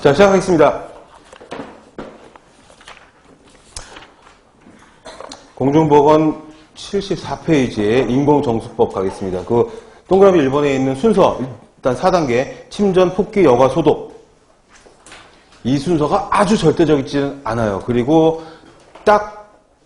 자, 시작하겠습니다. 공중보건 74페이지에 인공정수법 가겠습니다. 그 동그라미 1번에 있는 순서, 일단 4단계, 침전, 폭기, 여과, 소독. 이 순서가 아주 절대적이지는 않아요. 그리고 딱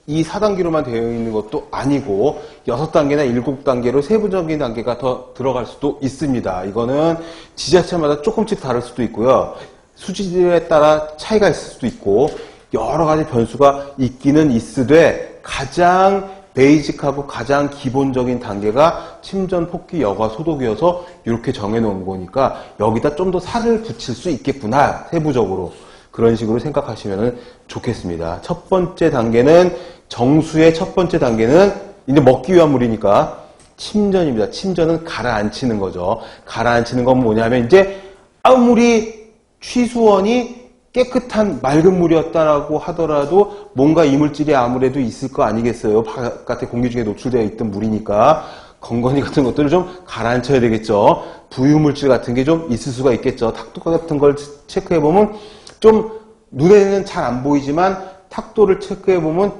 이 4단계로만 되어 있는 것도 아니고 6단계나 7단계로 세부적인 단계가 더 들어갈 수도 있습니다. 이거는 지자체마다 조금씩 다를 수도 있고요. 수질에 따라 차이가 있을 수도 있고 여러 가지 변수가 있기는 있으되 가장 베이직하고 가장 기본적인 단계가 침전, 폭기, 여과, 소독이어서 이렇게 정해놓은 거니까 여기다 좀 더 살을 붙일 수 있겠구나 세부적으로 그런 식으로 생각하시면 좋겠습니다. 첫 번째 단계는 정수의 첫 번째 단계는 이제 먹기 위한 물이니까 침전입니다. 침전은 가라앉히는 거죠. 가라앉히는 건 뭐냐면 이제 아무리 취수원이 깨끗한 맑은 물이었다라고 하더라도 뭔가 이물질이 아무래도 있을 거 아니겠어요. 바깥에 공기 중에 노출되어 있던 물이니까 건건이 같은 것들을 좀 가라앉혀야 되겠죠. 부유물질 같은 게 좀 있을 수가 있겠죠. 탁도 같은 걸 체크해 보면 좀 눈에는 잘 안 보이지만 탁도를 체크해 보면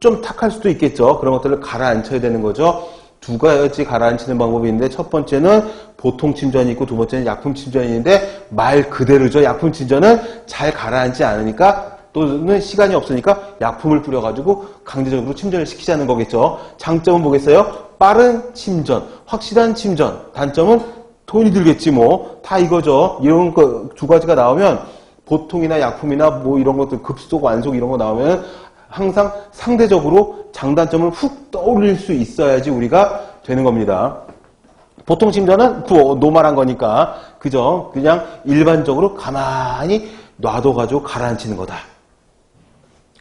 좀 탁할 수도 있겠죠. 그런 것들을 가라앉혀야 되는 거죠. 두 가지 가라앉히는 방법이 있는데 첫 번째는 보통 침전이 있고 두 번째는 약품 침전이 있는데 말 그대로죠. 약품 침전은 잘 가라앉지 않으니까 또는 시간이 없으니까 약품을 뿌려가지고 강제적으로 침전을 시키자는 거겠죠. 장점은 뭐겠어요? 빠른 침전, 확실한 침전. 단점은 돈이 들겠지 뭐. 다 이거죠. 이런 거 두 가지가 나오면 보통이나 약품이나 뭐 이런 것들 급속, 완속 이런 거 나오면 항상 상대적으로 장단점을 훅 떠올릴 수 있어야지 우리가 되는 겁니다. 보통 침전은 그 노말한 거니까 그죠? 그냥 일반적으로 가만히 놔둬가지고 가라앉히는 거다.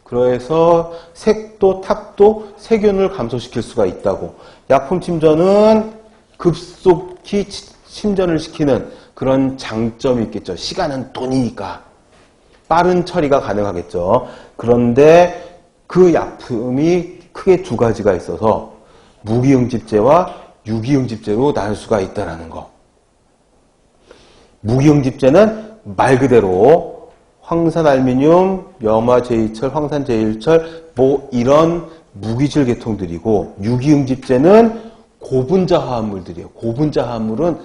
그래서 색도 탁도 세균을 감소시킬 수가 있다고. 약품 침전은 급속히 치- 침전을 시키는 그런 장점이 있겠죠. 시간은 돈이니까. 빠른 처리가 가능하겠죠. 그런데 그 약품이 크게 두 가지가 있어서 무기응집제와 유기응집제로 나눌 수가 있다는 거. 무기응집제는 말 그대로 황산알미늄, 염화제이철, 황산제일철 뭐 이런 무기질 계통들이고 유기응집제는 고분자 화합물들이에요. 고분자 화합물은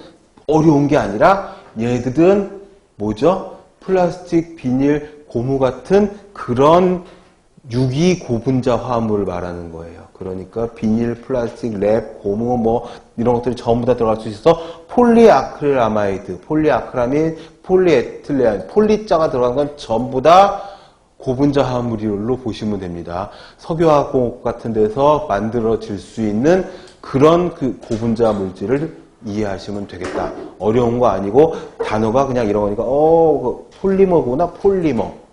어려운 게 아니라 얘들은 뭐죠? 플라스틱, 비닐, 고무 같은 그런 유기 고분자 화합물을 말하는 거예요. 그러니까 비닐, 플라스틱, 랩, 고무 뭐 이런 것들이 전부 다 들어갈 수 있어서 폴리아크릴아마이드, 폴리아크라민, 폴리에틸렌, 폴리자가 들어간 건 전부 다 고분자 화합물로 보시면 됩니다. 석유화학 같은 데서 만들어질 수 있는 그런 그 고분자 물질을 이해하시면 되겠다. 어려운 거 아니고 단어가 그냥 이런 거니까 어그 폴리머구나 폴리머.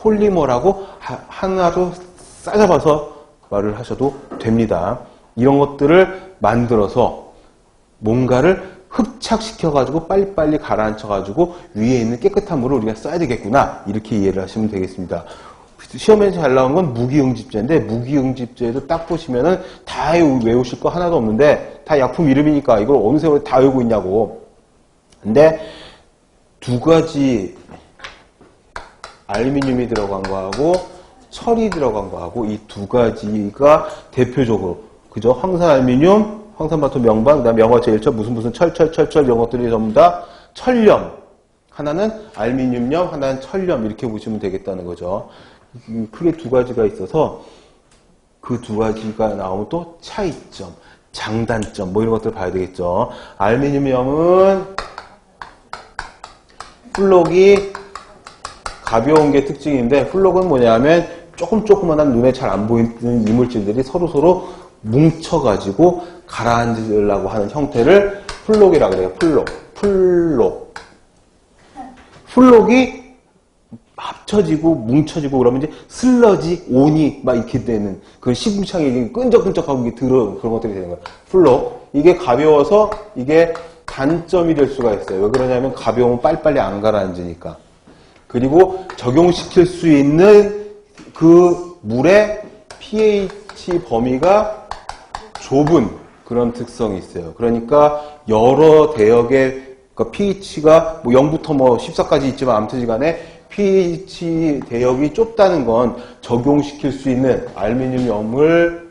폴리머라고 하- 하나로 싸잡아서 말을 하셔도 됩니다. 이런 것들을 만들어서 뭔가를 흡착시켜가지고 빨리빨리 가라앉혀가지고 위에 있는 깨끗한 물을 우리가 써야 되겠구나. 이렇게 이해를 하시면 되겠습니다. 시험에서 잘 나온 건 무기응집제인데 무기응집제도 딱 보시면은 다 외우실 거 하나도 없는데 다 약품 이름이니까 이걸 어느 세월에 다 외우고 있냐고. 근데 두 가지 알루미늄이 들어간 거하고 철이 들어간 거하고 이 두 가지가 대표적으로 그죠? 황산 알루미늄, 황산 바토 명반, 그다음 명화제일철 무슨 무슨 철철철철 이런 것들이 전부 다 철염. 하나는 알루미늄염, 하나는 철염 이렇게 보시면 되겠다는 거죠. 음, 크게 두 가지가 있어서 그 두 가지가 나오면 또 차이점, 장단점 뭐 이런 것들 봐야 되겠죠. 알루미늄염은 플록이 가벼운 게 특징인데 플록은 뭐냐면 조금 조그만한 눈에 잘 안 보이는 이물질들이 서로 서로 뭉쳐가지고 가라앉으려고 하는 형태를 플록이라고 그래요. 플록, 플록. 플록이 합쳐지고 뭉쳐지고 그러면 이제 슬러지, 온이 막 이렇게 되는 그 시궁창이 끈적끈적하고 이게 들어 그런 것들이 되는 거예요. 플록. 이게 가벼워서 이게 단점이 될 수가 있어요. 왜 그러냐면 가벼우면 빨리빨리 안 가라앉으니까. 그리고 적용시킬 수 있는 그 물의 pH 범위가 좁은 그런 특성이 있어요. 그러니까 여러 대역의 그러니까 pH가 뭐 0부터 뭐 14까지 있지만 아무튼 간에 pH 대역이 좁다는 건 적용시킬 수 있는 알루미늄을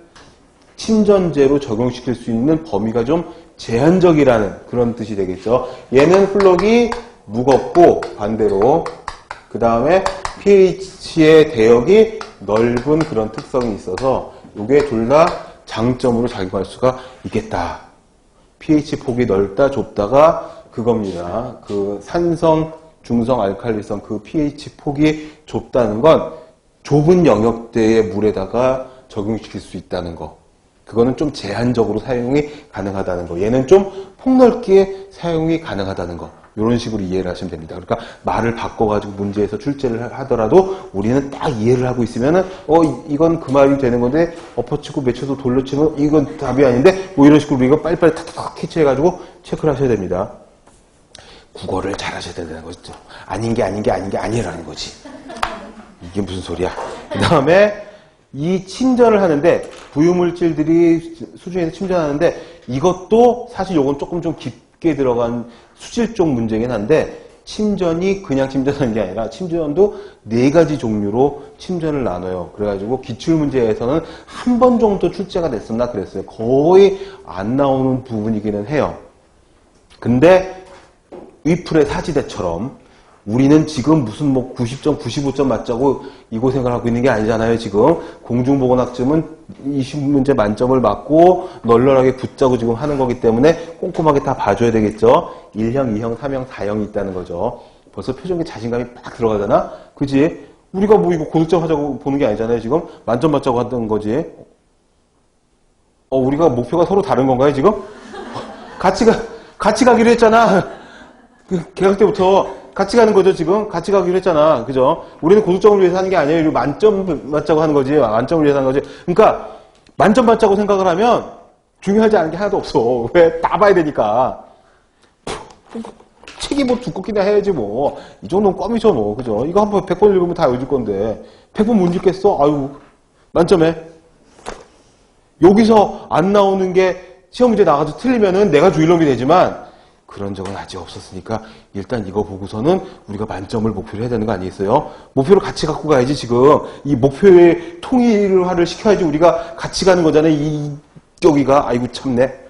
침전제로 적용시킬 수 있는 범위가 좀 제한적이라는 그런 뜻이 되겠죠. 얘는 플럭이 무겁고 반대로 그 다음에 pH의 대역이 넓은 그런 특성이 있어서 이게 둘 다 장점으로 작용할 수가 있겠다. pH 폭이 넓다 좁다가 그겁니다. 그 산성, 중성, 알칼리성 그 pH 폭이 좁다는 건 좁은 영역대의 물에다가 적용시킬 수 있다는 거. 그거는 좀 제한적으로 사용이 가능하다는 거. 얘는 좀 폭넓게 사용이 가능하다는 거. 이런 식으로 이해를 하시면 됩니다. 그러니까 말을 바꿔가지고 문제에서 출제를 하더라도 우리는 딱 이해를 하고 있으면은 어 이- 이건 그 말이 되는 건데 엎어치고 맺혀서 돌려치면 이건 답이 아닌데 뭐 이런 식으로 우리가 빨리빨리 탁탁 캐치해가지고 체크를 하셔야 됩니다. 국어를 잘하셔야 된다는 거죠. 아닌 게 아닌 게 아닌 게 아니라는 거지. 이게 무슨 소리야? 그 다음에 이 침전을 하는데 부유물질들이 수중에서 침전하는데 이것도 사실 요건 조금 좀 깊게 들어간 수질 쪽 문제긴 한데 침전이 그냥 침전하는 게 아니라 침전도 네 가지 종류로 침전을 나눠요. 그래가지고 기출 문제에서는 한 번 정도 출제가 됐었나 그랬어요. 거의 안 나오는 부분이기는 해요. 근데 위플의 사지대처럼 우리는 지금 무슨 뭐 90점, 95점 맞자고 이 고생을 하고 있는 게 아니잖아요, 지금. 공중보건학점은 20문제 만점을 맞고 널널하게 붙자고 지금 하는 거기 때문에 꼼꼼하게 다 봐줘야 되겠죠. 1형, 2형, 3형, 4형이 있다는 거죠. 벌써 표정에 자신감이 빡 들어가잖아? 그지? 우리가 뭐 이거 고득점 하자고 보는 게 아니잖아요, 지금. 만점 맞자고 하던 거지. 어, 우리가 목표가 서로 다른 건가요, 지금? 같이 가, 같이 가기로 했잖아. 그 개학 때부터 같이 가는 거죠, 지금? 같이 가기로 했잖아. 그죠? 우리는 고득점을 위해서 하는 게 아니에요. 만점 맞자고 하는 거지. 만점을 위해서 하는 거지. 그러니까, 만점 맞자고 생각을 하면 중요하지 않은 게 하나도 없어. 왜? 다 봐야 되니까. 책이 뭐 두껍기나 해야지 뭐. 이 정도는 껌이죠, 뭐. 그죠? 이거 한번 100번 읽으면 다 읽을 건데. 100번 못 읽겠어? 아유, 만점에. 여기서 안 나오는 게 시험 문제 나가서 틀리면은 내가 주일놈이 되지만 그런 적은 아직 없었으니까 일단 이거 보고서는 우리가 만점을 목표로 해야 되는 거 아니겠어요? 목표를 같이 갖고 가야지 지금 이 목표의 통일화를 시켜야지 우리가 같이 가는 거잖아요. 이 여기가 아이고 참네.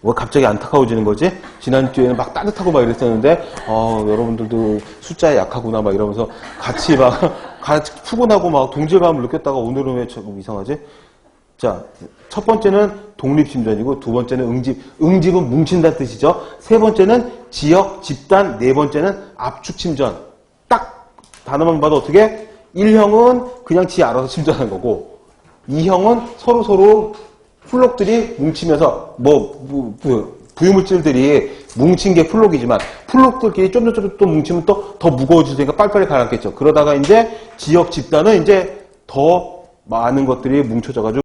뭐 갑자기 안타까워지는 거지? 지난주에는 막 따뜻하고 막 이랬었는데, 어, 여러분들도 숫자에 약하구나 막 이러면서 같이 막, 같이 푸근하고 막 동질감을 느꼈다가 오늘은 왜 조금 이상하지? 자, 첫 번째는 독립심전이고 두 번째는 응집. 응집은 뭉친다는 뜻이죠. 세 번째는 지역, 집단, 네 번째는 압축침전. 딱 단어만 봐도 어떻게? 1형은 그냥 지 알아서 침전하는 거고 2형은 서로 서로 플록들이 뭉치면서 뭐 부, 부, 부유물질들이 뭉친 게 플록이지만 플록들끼리 쫀쫀쫀 또 뭉치면 또 더 무거워지니까 빨리빨리 가라앉겠죠. 그러다가 이제 지역 집단은 이제 더 많은 것들이 뭉쳐져가지고